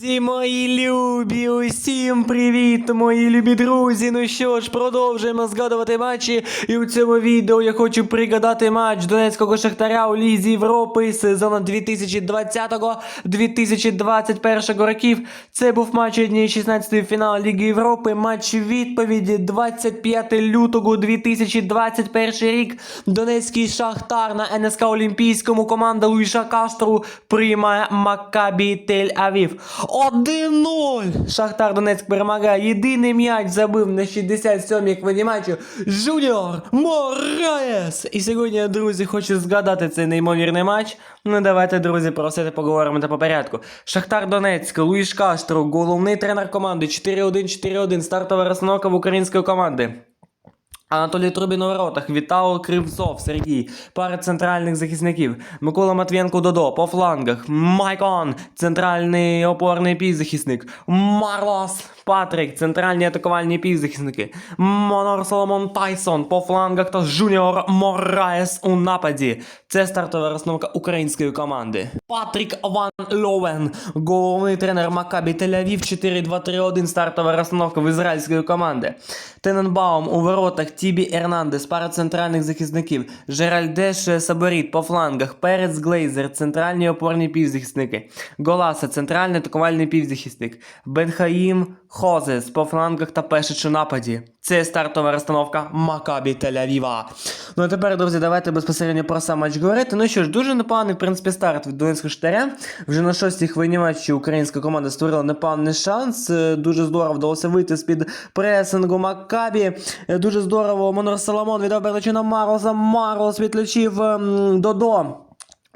Друзі, мої любі, усім привіт, мої любі друзі. Ну що ж, продовжуємо згадувати матчі. І у цьому відео я хочу пригадати матч Донецького Шахтаря у Лізі Європи сезону 2020-2021 років. Це був матч однієї 16 фінал Ліги Європи. Матч відповіді 25 лютого 2021 рік. Донецький Шахтар на НСК Олімпійському команда Луїша Каштру приймає Маккабі Тель-Авів. 1-0! Шахтар Донецьк перемагає. Єдиний м'яч забив на 67-й хвилині матчу Жуніор Мораєс. І сьогодні, друзі, хочу згадати цей неймовірний матч. Ну давайте, друзі, про все це поговоримо та по порядку. Шахтар Донецьк, Луїш Каштро, головний тренер команди 4-1-4-1, стартова розстановка в української команди. Анатолій Трубін у воротах, Вітало Кривцов, Сергій, пара центральних захисників, Микола Матвієнко Додо по флангах, Майкон, центральний опорний півзахисник, Марлос Патрик, центральні атакувальні півзахисники, Монор Соломон Тайсон по флангах та Жуніор Мораєс у нападі. Це стартова розстановка української команди. Патрік Ван Ловен, головний тренер Макабі Тель-Авів 4-2-3-1, стартова розстановка в ізраїльської команди. Тененбаум у воротах, Тібі Ернандес, пара центральних захисників, Жеральдеш Саборіт по флангах, Перець Глейзер, центральні опорні півзахисники, Голаса, центральний атакувальний півзахисник, Бенхаїм Хозес по флангах та Пешич у нападі. Це стартова розстановка Макабі Тель-Авіва. Ну а тепер, друзі, давайте безпосередньо про сам матч говорити. Ну що ж, дуже непоганий, в принципі, старт від Донецького штаря. Вже на шостій хвилині матчі українська команда створила непоганий шанс. Е, Дуже здорово вдалося вийти з-під пресингу Макабі. Е, Дуже здорово. Монор Соломон віддав передачу на Марлоса. Марлос відключив ем, Додо.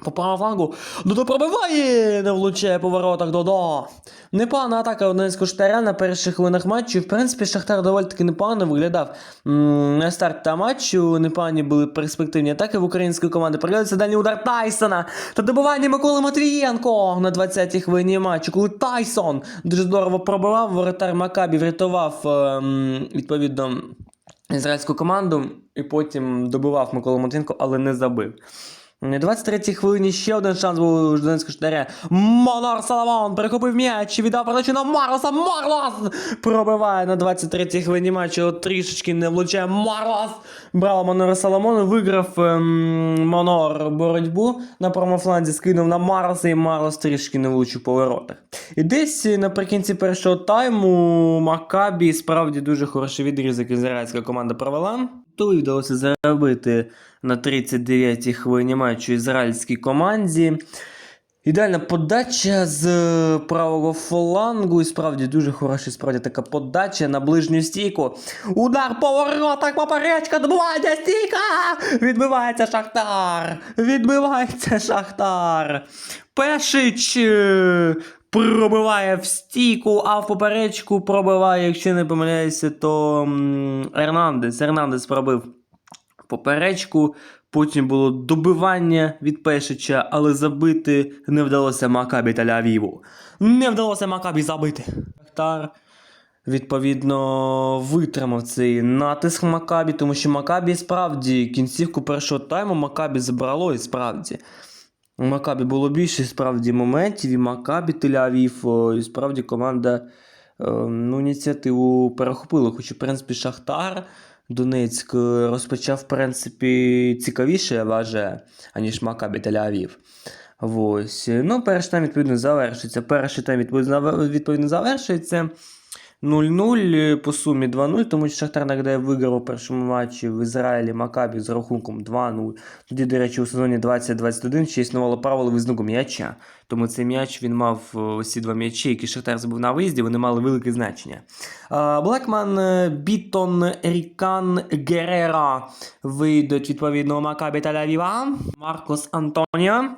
По правому флангу Додо пробиває, не влучає по воротах Додо. Непогана атака Донецького штаря на перших хвилинах матчу. В принципі, Шахтар доволі таки непогано виглядав. На старт та матчу непогані були перспективні атаки в української команди. Приглядається дальній удар Тайсона та добивання Миколи Матвієнко на 20-й хвилині матчу. Коли Тайсон дуже здорово пробивав, воротар Макабі врятував ем, відповідно ізраїльську команду і потім добивав Миколу Матвієнко, але не забив. На 23-й хвилині ще один шанс був у Жданського штаря. Монор Соломон перехопив м'яч віддав передачу на Марлоса. Марлос пробиває на 23-й хвилині матчу. Трішечки не влучає Марлос. Браво Монора Соломон. Виграв ем, Монор боротьбу на правому фланзі, скинув на Марлоса і Марлос трішки не влучив по воротах. І десь наприкінці першого тайму Макабі справді дуже хороший відрізок ізраїльська команда провела. Тут вдалося заробити на 39-й хвилині матчу ізраїльській команді. Ідеальна подача з е, правого флангу. І справді дуже хороша справді така подача на ближню стійку. Удар по воротах, поперечка, добивання стійка! Відбивається Шахтар! Відбивається Шахтар! Пешич е, пробиває в стійку, а в поперечку пробиває, якщо не помиляюся, то Ернандес. Ернандес пробив поперечку. Потім було добивання від Пешича, але забити не вдалося Макабі Тель-Авіву. Не вдалося Макабі забити. Шахтар, відповідно, витримав цей натиск Макабі, тому що Макабі справді кінцівку першого тайму Макабі забрало і справді. У Макабі було більше справді моментів, і Макабі Тель-Авів, і справді команда е, ну, ініціативу перехопила. Хоч, в принципі, Шахтар Донецьк е, розпочав, в принципі, цікавіше, я вважаю, аніж Макабі Тель-Авів. Ось. Ну, перший тайм, відповідно, завершується. Перший тайм, відповідно завершується. 0-0 е, по сумі 2-0, тому що Шахтар нагадає виграв у першому матчі в Ізраїлі Макабі з рахунком 2-0. Тоді, до речі, у сезоні 2021 ще існувало правило визнаку м'яча. Тому цей м'яч він мав е, ось два м'ячі, які Шахтар забив на виїзді, вони мали велике значення. Блекман, е, Бітон, Рікан, Герера вийдуть відповідно Макабі Тель-Авіва, Маркос Антоніо,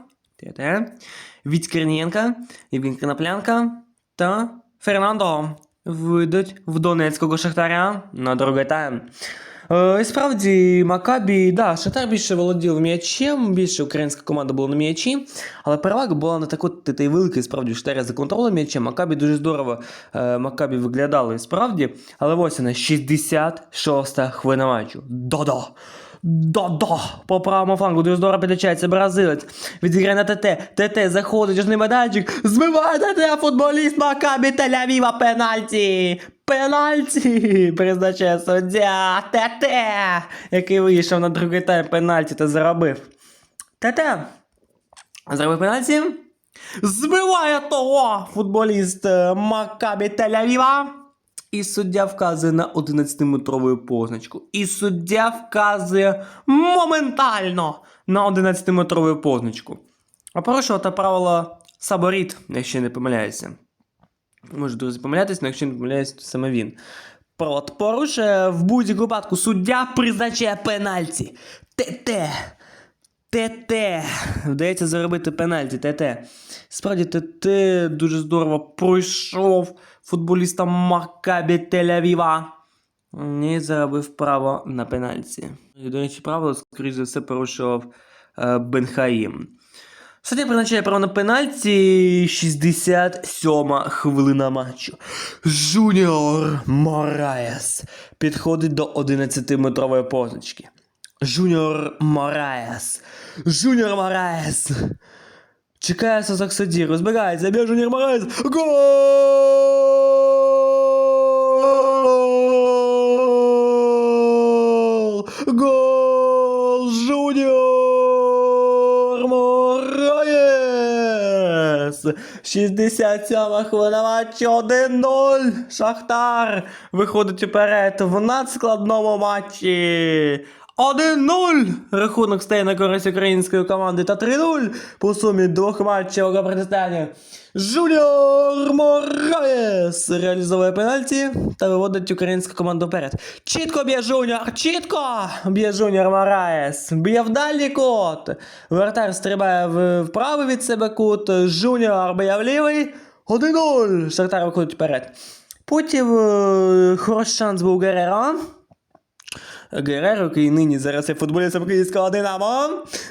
Віть Корнієнка, Євген Коноплянка та Фернандо вийдуть в Донецького Шахтаря на другий тайм. І справді, Макабі, да, Шахтар більше володів м'ячем, більше українська команда була на м'ячі, але перевага була не так от та й велика, і справді Шахтаря за контролем м'ячем. Макабі дуже здорово е, Макабі виглядали справді. Але ось вона, 66-та хвилина матчу. Додо! Да-да, по правому флангу дуже здорово підлічається бразилець. Відіграє на ТТ. ТТ заходить, аж не медальчик. Збиває ТТ футболіст Макабі Тель-Авіва пенальті. Пенальті призначає суддя ТТ, який вийшов на другий тайм пенальті та заробив. ТТ. Зробив пенальті. Збиває того футболіст е, Макабі Тель-Авіва. І суддя вказує на 11-метрову позначку. І суддя вказує моментально на 11-метрову позначку. А порушувати правило Саборіт, якщо не помиляюся. Може, друзі, помилятися, але якщо не помиляюся, то саме він. Порушує в будь-якому випадку суддя призначає пенальті. ТТ. ТТ. Вдається заробити пенальті, ТТ. Справді, ТТ дуже здорово пройшов футболіста Макабі Тель-Авіва. Заробив право на пенальті. І, до речі, право, скоріш за все, порушував е, Бенхаїм. Суддя призначає право на пенальті 67 хвилина матчу. Жуніор Мораєс підходить до 11-метрової позначки. Жуніор Мораєс. Жуніор Мораєс. Чекає Сосак Саді, розбирається, б'є Жуніор Мораєс. Гол! Гол! Жуніор Мораєс! 67 хвилина матчу 1-0. Шахтар виходить уперед в надскладному матчі. 1-0! Рахунок стає на користь української команди та 3-0 по сумі двох матчів у протистоянні. Жуніор Мораєс реалізовує пенальті та виводить українську команду вперед. Чітко б'є Жуніор! Чітко! Б'є Жуніор Мораєс! Б'є в дальній кут! Вратар стрибає в, в від себе кут. Жуніор б'є в лівий. 1-0! Шахтар виходить вперед. Потім е, хороший шанс був Герера. Гереро, який нині зараз є футболістом київського Динамо.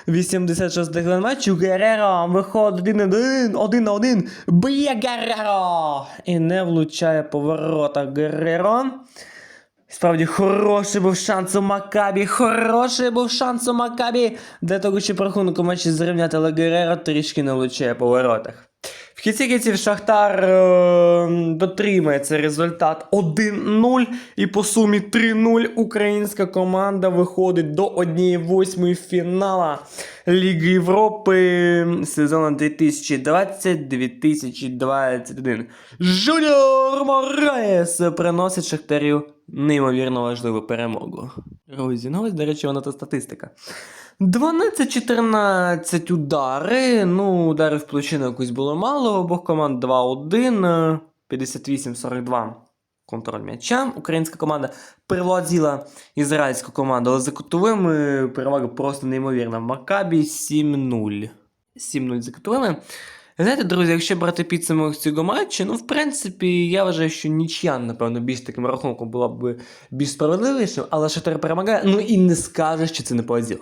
86 хвилин матчу. Гереро виходить 1-1, 1 на 1. Б'є Гереро! І не влучає по воротах Гереро. Справді хороший був шанс у Макабі, хороший був шанс у Макабі для того, щоб рахунок матчі зрівняти, але Гереро трішки не влучає по воротах. Кінці кінців Шахтар е, дотримує цей результат 1-0 і по сумі 3-0 українська команда виходить до 1-8 фінала Ліги Європи сезону 2020-2021. Жуніор Мораєс приносить Шахтарю неймовірно важливу перемогу. Друзі, ну ось, до речі, вона та статистика. 12-14 удари. Ну, ударів в площину якось було мало. Обох команд 2-1, 58-42 контроль м'яча. Українська команда привладіла ізраїльську команду, але за кутовими перевага просто неймовірна. Макабі 7-0. 7-0 за кутовими. Знаєте, друзі, якщо брати підсумок цього матчу, ну, в принципі, я вважаю, що нічия, напевно, більш таким рахунком була б більш справедливішим, але Шахтар перемагає, ну і не скажеш, що це не поділ.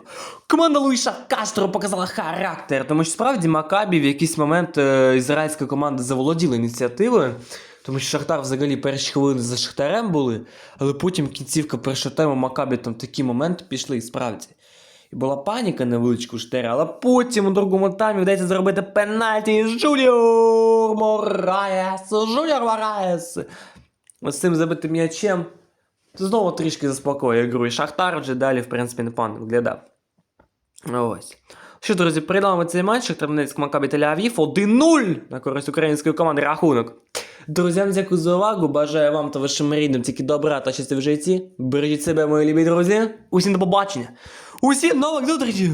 Команда Луїша Кастро показала характер, тому що справді Макабі в якийсь момент е, ізраїльська команда заволоділа ініціативою. Тому що Шахтар взагалі перші хвилини за Шахтарем були, але потім кінцівка першого тайму Макабі там такі моменти пішли і справді. І була паніка невеличка у Штері, але потім у другому таймі вдається зробити пенальті Жуніор Мораєс. Жуніор Мораєс. Ось цим забитим м'ячем. Знову трішки заспокоює гру. І Шахтар вже далі, в принципі, непогано виглядав. Ось. Що, друзі, передаємо цей матч. Шахтар Макабі Тель-Авів 1-0 на користь української команди рахунок. Друзям, дякую за увагу. Бажаю вам та вашим рідним тільки добра та щастя в житті. Бережіть себе, мої любі друзі. Усім до побачення. Усім нових зустрічей!